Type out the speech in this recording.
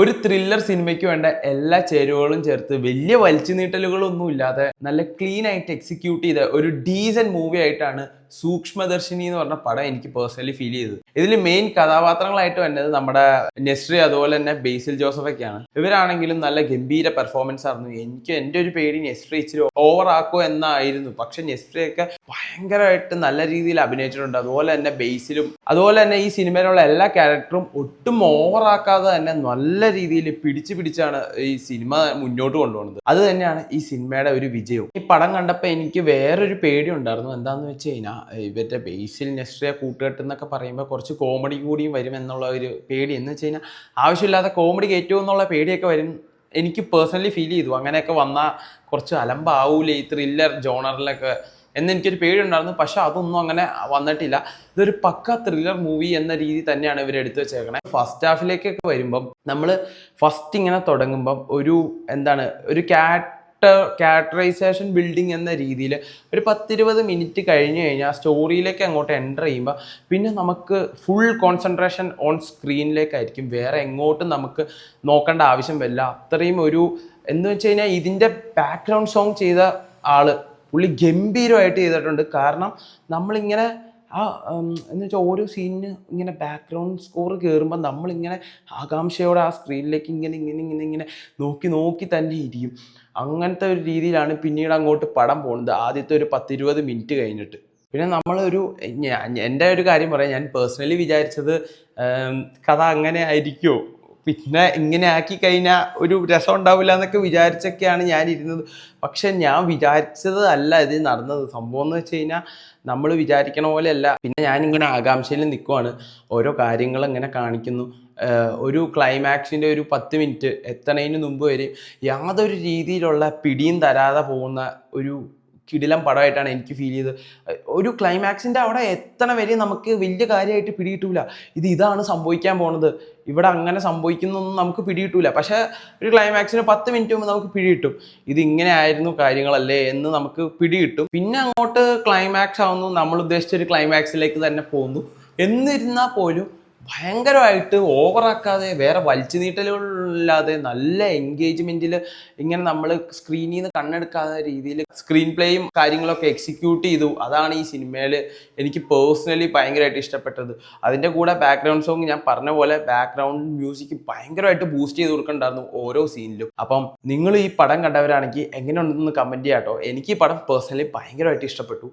ഒരു ത്രില്ലർ സിനിമയ്ക്ക് വേണ്ട എല്ലാ ചേരുവകളും ചേർത്ത് വലിയ വലിച്ചു നീട്ടലുകളൊന്നും ഇല്ലാതെ നല്ല ക്ലീൻ ആയിട്ട് എക്സിക്യൂട്ട് ചെയ്ത ഒരു ഡീസൻ മൂവി ആയിട്ടാണ് സൂക്ഷ്മദർശിനി എന്ന് പറഞ്ഞ പടം എനിക്ക് പേഴ്സണലി ഫീൽ ചെയ്തത്. ഇതിൽ മെയിൻ കഥാപാത്രങ്ങളായിട്ട് വന്നത് നമ്മുടെ നെസ്രി അതുപോലെ തന്നെ ബേസിൽ ജോസഫ് ഒക്കെയാണ് ഇവരാണെങ്കിലും നല്ല ഗംഭീര പെർഫോമൻസ് ആയിരുന്നു. എനിക്ക് എന്റെ ഒരു പേടി നെസ്രി ഇച്ചിരി ഓവർ ആക്കോ എന്നായിരുന്നു. പക്ഷെ നെസ്രി ഒക്കെ ഭയങ്കരമായിട്ട് നല്ല രീതിയിൽ അഭിനയിച്ചിട്ടുണ്ട്. അതുപോലെ തന്നെ ബേസിലും അതുപോലെ തന്നെ ഈ സിനിമയിലുള്ള എല്ലാ ക്യാരക്ടറും ഒട്ടും ഓവർ ആക്കാതെ തന്നെ നല്ല രീതിയിൽ പിടിച്ചു പിടിച്ചാണ് ഈ സിനിമ മുന്നോട്ട് കൊണ്ടുപോകുന്നത്. അത് തന്നെയാണ് ഈ സിനിമയുടെ ഒരു വിജയവും. ഈ പടം കണ്ടപ്പോൾ എനിക്ക് വേറൊരു പേടി ഉണ്ടായിരുന്നു എന്താണെന്ന് വെച്ച് കഴിഞ്ഞാൽ ഇവരുടെ ബേസിൽ നെസ്ട്രിയ കൂട്ടുകെട്ട് എന്നൊക്കെ പറയുമ്പോൾ കുറച്ച് കോമഡി കൂടിയും വരും എന്നുള്ള ഒരു പേടി. എന്ന് വെച്ച് കഴിഞ്ഞാൽ ആവശ്യമില്ലാത്ത കോമഡി കയറ്റുമോ എന്നുള്ള പേടിയൊക്കെ വരും. എനിക്ക് പേഴ്സണലി ഫീൽ ചെയ്തു. അങ്ങനെയൊക്കെ വന്നാൽ കുറച്ച് അലമ്പാവൂലേ ഈ ത്രില്ലർ ജോണറിലൊക്കെ എന്ന് എനിക്കൊരു പേടിയുണ്ടായിരുന്നു. പക്ഷെ അതൊന്നും അങ്ങനെ വന്നിട്ടില്ല. ഇതൊരു പക്ക ത്രില്ലർ മൂവി എന്ന രീതി തന്നെയാണ് ഇവർ എടുത്തു വെച്ചേക്കണേ. ഫസ്റ്റ് ഹാഫിലേക്കൊക്കെ വരുമ്പം നമ്മൾ ഫസ്റ്റ് ഇങ്ങനെ തുടങ്ങുമ്പം ഒരു എന്താണ് ഒരു ക്യാരക്ടർ ക്യാരക്ടറൈസേഷൻ ബിൽഡിംഗ് എന്ന രീതിയിൽ ഒരു പത്തിരുപത് മിനിറ്റ് കഴിഞ്ഞ് കഴിഞ്ഞാൽ സ്റ്റോറിയിലേക്ക് അങ്ങോട്ട് എന്റർ ചെയ്യുമ്പോൾ പിന്നെ നമുക്ക് ഫുൾ കോൺസെൻട്രേഷൻ ഓൺ സ്ക്രീനിലേക്കായിരിക്കും വേറെ എങ്ങോട്ടും നമുക്ക് നോക്കേണ്ട ആവശ്യം വരില്ല. അത്രയും ഒരു എന്ന് വെച്ച് കഴിഞ്ഞാൽ ഇതിന്റെ ബാക്ക്ഗ്രൗണ്ട് സോങ് ചെയ്ത ആൾ പുള്ളി ഗംഭീരമായിട്ട് ചെയ്തിട്ടുണ്ട്. കാരണം നമ്മളിങ്ങനെ ആ എന്ന് വെച്ചാൽ ഓരോ സീനിന് ഇങ്ങനെ ബാക്ക്ഗ്രൗണ്ട് സ്കോർ കയറുമ്പോൾ നമ്മളിങ്ങനെ ആകാംക്ഷയോടെ ആ സ്ക്രീനിലേക്ക് ഇങ്ങനെ ഇങ്ങനെ ഇങ്ങനെ ഇങ്ങനെ നോക്കി നോക്കി തന്നെ ഇരിക്കും. അങ്ങനത്തെ ഒരു രീതിയിലാണ് പിന്നീട് അങ്ങോട്ട് പടം പോകുന്നത്. ആദ്യത്തെ ഒരു പത്തിരുപത് മിനിറ്റ് കഴിഞ്ഞിട്ട്. പിന്നെ നമ്മളൊരു എന്റെ ഒരു കാര്യം പറയാം. ഞാൻ പേഴ്സണലി വിചാരിച്ചത് കഥ അങ്ങനെ ആയിരിക്കുമോ പിന്നെ ഇങ്ങനെ ആക്കി കഴിഞ്ഞാൽ ഒരു രസം ഉണ്ടാവില്ല എന്നൊക്കെ വിചാരിച്ചൊക്കെയാണ് ഞാൻ ഇരുന്നത് പക്ഷെ ഞാൻ വിചാരിച്ചത് അല്ല ഇത് നടന്നത്. സംഭവം എന്ന് വെച്ച് കഴിഞ്ഞാൽ നമ്മൾ വിചാരിക്കണ പോലെയല്ല പിന്നെ ഞാനിങ്ങനെ ആകാംക്ഷയിൽ നിൽക്കുവാണ് ഓരോ കാര്യങ്ങൾ ഇങ്ങനെ കാണിക്കുന്നു. ഒരു ക്ലൈമാക്സിന്റെ ഒരു പത്ത് മിനിറ്റ് എത്തണതിന് മുമ്പ് വരെ യാതൊരു രീതിയിലുള്ള പിടിയും തരാതെ പോകുന്ന ഒരു കിടിലം പടമായിട്ടാണ് എനിക്ക് ഫീൽ ചെയ്തത്. ഒരു ക്ലൈമാക്സിന്റെ അവിടെ എത്തണ വരെ നമുക്ക് വലിയ കാര്യമായിട്ട് പിടികിട്ടൂല. ഇത് ഇതാണ് സംഭവിക്കാൻ പോണത്. ഇവിടെ അങ്ങനെ സംഭവിക്കുന്നൊന്നും നമുക്ക് പിടികിട്ടൂല. പക്ഷേ ഒരു ക്ലൈമാക്സിന് പത്ത് മിനിറ്റ് മുമ്പ് നമുക്ക് പിടികിട്ടും. ഇത് ഇങ്ങനെ ആയിരുന്നു കാര്യങ്ങളല്ലേ എന്ന് നമുക്ക് പിടികിട്ടും. പിന്നെ അങ്ങോട്ട് ക്ലൈമാക്സ് ആവുന്നു. നമ്മൾ ഉദ്ദേശിച്ച ഒരു ക്ലൈമാക്സിലേക്ക് തന്നെ പോകുന്നു. എന്നിരുന്നാൽ പോലും ഭയങ്കരമായിട്ട് ഓവറാക്കാതെ വേറെ വലിച്ചു നീട്ടലുകളില്ലാതെ നല്ല എൻഗേജ്മെന്റിൽ ഇങ്ങനെ നമ്മൾ സ്ക്രീനിൽ നിന്ന് കണ്ണെടുക്കാത്ത രീതിയിൽ സ്ക്രീൻ പ്ലേയും കാര്യങ്ങളൊക്കെ എക്സിക്യൂട്ട് ചെയ്തു. അതാണ് ഈ സിനിമയിൽ എനിക്ക് പേഴ്സണലി ഭയങ്കരമായിട്ട് ഇഷ്ടപ്പെട്ടത്. അതിന്റെ കൂടെ ബാക്ക്ഗ്രൗണ്ട് സോങ് ഞാൻ പറഞ്ഞ പോലെ ബാക്ക്ഗ്രൗണ്ട് മ്യൂസിക് ഭയങ്കരമായിട്ട് ബൂസ്റ്റ് ചെയ്ത് കൊടുക്കണ്ടായിരുന്നു ഓരോ സീനിലും. അപ്പം നിങ്ങൾ ഈ പടം കണ്ടവരാണെങ്കിൽ എങ്ങനെയുണ്ടെന്ന് കമന്റ് ചെയ്യാട്ടോ. എനിക്ക് ഈ പടം പേഴ്സണലി ഭയങ്കരമായിട്ട് ഇഷ്ടപ്പെട്ടു.